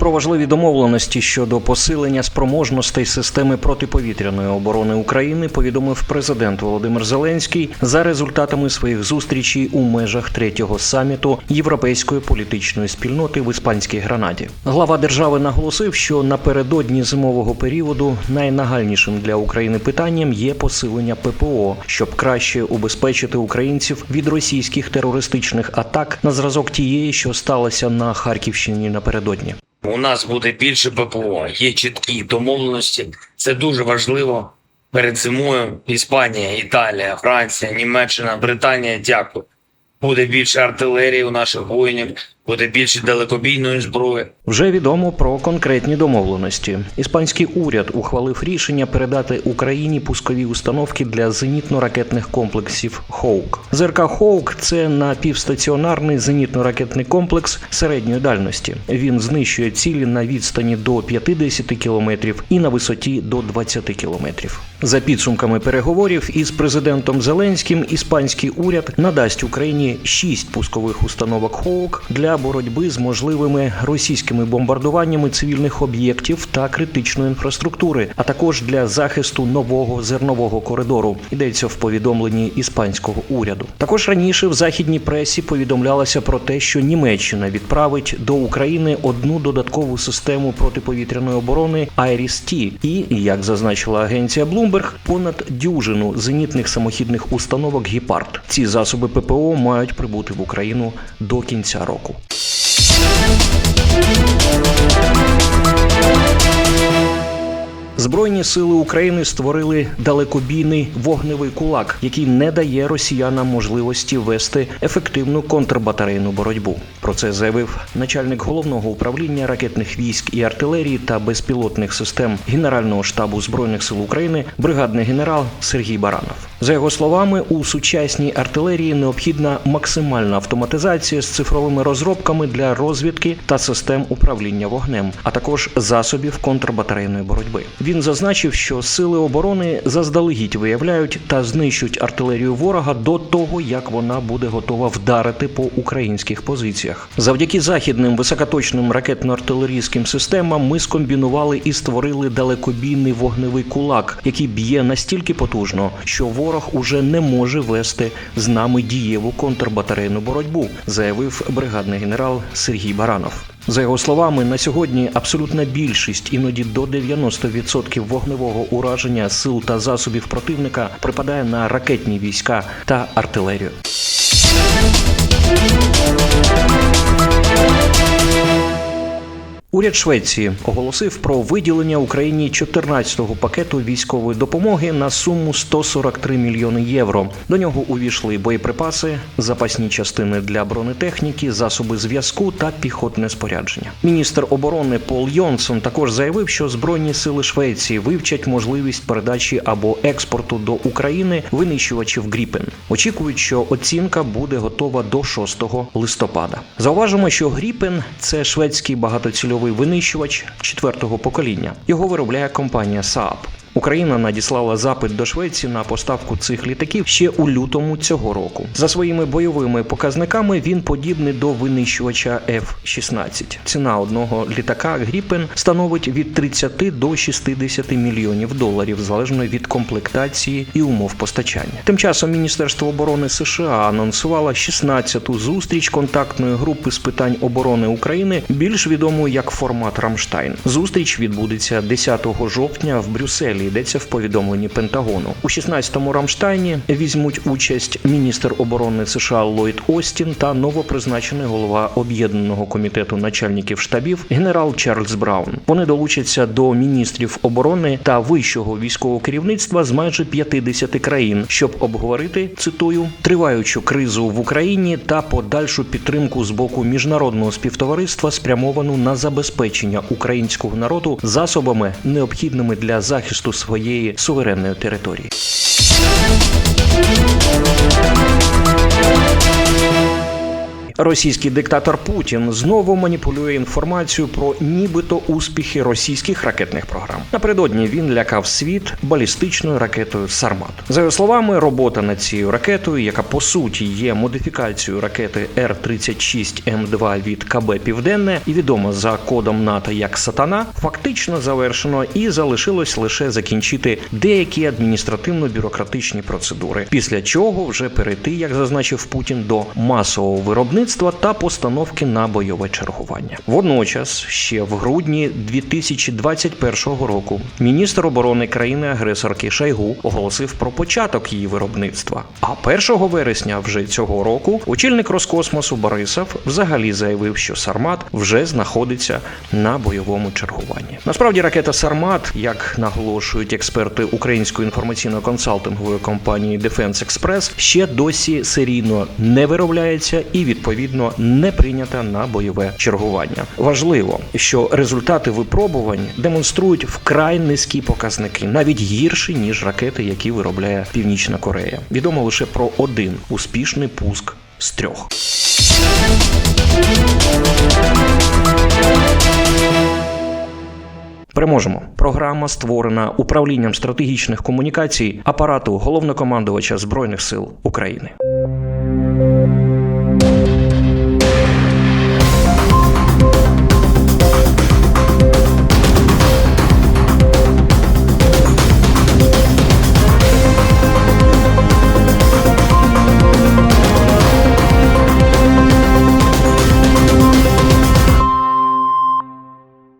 Про важливі домовленості щодо посилення спроможностей системи протиповітряної оборони України повідомив президент Володимир Зеленський за результатами своїх зустрічей у межах третього саміту Європейської політичної спільноти в іспанській гранаді. Глава держави наголосив, що напередодні зимового періоду найнагальнішим для України питанням є посилення ППО, щоб краще убезпечити українців від російських терористичних атак на зразок тієї, що сталося на Харківщині напередодні. У нас буде більше ППО, є чіткі домовленості. Це дуже важливо. Перед зимою Іспанія, Італія, Франція, Німеччина, Британія. Дякую. Буде більше артилерії у наших воїнів, буде більше далекобійної зброї. Вже відомо про конкретні домовленості. Іспанський уряд ухвалив рішення передати Україні пускові установки для зенітно-ракетних комплексів Хоук. ЗРК Хоук це напівстаціонарний зенітно-ракетний комплекс середньої дальності. Він знищує цілі на відстані до 50 кілометрів і на висоті до 20 кілометрів. За підсумками переговорів із президентом Зеленським, іспанський уряд надасть Україні шість пускових установок Хоук для боротьби з можливими російськими бомбардуваннями цивільних об'єктів та критичної інфраструктури, а також для захисту нового зернового коридору. Йдеться в повідомленні іспанського уряду. Також раніше в західній пресі повідомлялося про те, що Німеччина відправить до України одну додаткову систему протиповітряної оборони Айріс-Ті і, як зазначила агенція Bloomberg, понад дюжину зенітних самохідних установок Гіпард. Ці засоби ППО мають прибути в Україну до кінця року. Збройні сили України створили далекобійний вогневий кулак, який не дає росіянам можливості вести ефективну контрбатарейну боротьбу. Про це заявив начальник головного управління ракетних військ і артилерії та безпілотних систем Генерального штабу збройних сил України, бригадний генерал Сергій Баранов. За його словами, у сучасній артилерії необхідна максимальна автоматизація з цифровими розробками для розвідки та систем управління вогнем, а також засобів контрбатарейної боротьби. Він зазначив, що сили оборони заздалегідь виявляють та знищують артилерію ворога до того, як вона буде готова вдарити по українських позиціях. Завдяки західним високоточним ракетно-артилерійським системам ми скомбінували і створили далекобійний вогневий кулак, який б'є настільки потужно, що ворог уже не може вести з нами дієву контрбатарейну боротьбу, заявив бригадний генерал Сергій Баранов. За його словами, на сьогодні абсолютна більшість, іноді до 90% вогневого ураження сил та засобів противника припадає на ракетні війська та артилерію. Уряд Швеції оголосив про виділення Україні 14-го пакету військової допомоги на суму 143 мільйони євро. До нього увійшли боєприпаси, запасні частини для бронетехніки, засоби зв'язку та піхотне спорядження. Міністр оборони Пол Йонсон також заявив, що збройні сили Швеції вивчать можливість передачі або експорту до України винищувачів Гріпен. Очікують, що оцінка буде готова до 6 листопада. Зауважимо, що Гріпен це шведський багатоцільовий винищувач четвертого покоління. Його виробляє компанія Saab. Україна надіслала запит до Швеції на поставку цих літаків ще у лютому цього року. За своїми бойовими показниками він подібний до винищувача F-16. Ціна одного літака Гріпен становить від 30 до 60 мільйонів доларів залежно від комплектації і умов постачання. Тим часом Міністерство оборони США анонсувало 16-ту зустріч контактної групи з питань оборони України, більш відомої як формат Рамштайн. Зустріч відбудеться 10 жовтня в Брюсселі. Йдеться в повідомленні Пентагону. У 16-му Рамштайні візьмуть участь міністр оборони США Ллойд Остін та новопризначений голова об'єднаного комітету начальників штабів генерал Чарльз Браун. Вони долучаться до міністрів оборони та вищого військового керівництва з майже 50 країн, щоб обговорити цитую триваючу кризу в Україні та подальшу підтримку з боку міжнародного співтовариства, спрямовану на забезпечення українського народу засобами, необхідними для захисту своєї суверенної території. Російський диктатор Путін знову маніпулює інформацію про нібито успіхи російських ракетних програм. Напередодні він лякав світ балістичною ракетою Сармат. За його словами, робота над цією ракетою, яка по суті є модифікацією ракети Р-36М2 від КБ Південне і відома за кодом НАТО як Сатана, фактично завершено і залишилось лише закінчити деякі адміністративно-бюрократичні процедури, після чого вже перейти, як зазначив Путін, до масового виробництва та постановки на бойове чергування. Водночас, ще в грудні 2021 року, міністр оборони країни-агресорки Шайгу оголосив про початок її виробництва. А 1 вересня вже цього року очільник Роскосмосу Борисов взагалі заявив, що Сармат вже знаходиться на бойовому чергуванні. Насправді ракета Сармат, як наголошують експерти української інформаційно-консалтингової компанії Defense Express, ще досі серійно не виробляється і відповідно не прийнята на бойове чергування. Важливо, що результати випробувань демонструють вкрай низькі показники, навіть гірші ніж ракети, які виробляє Північна Корея. Відомо лише про один успішний пуск з трьох. Переможемо. Програма створена управлінням стратегічних комунікацій апарату головнокомандувача збройних сил України.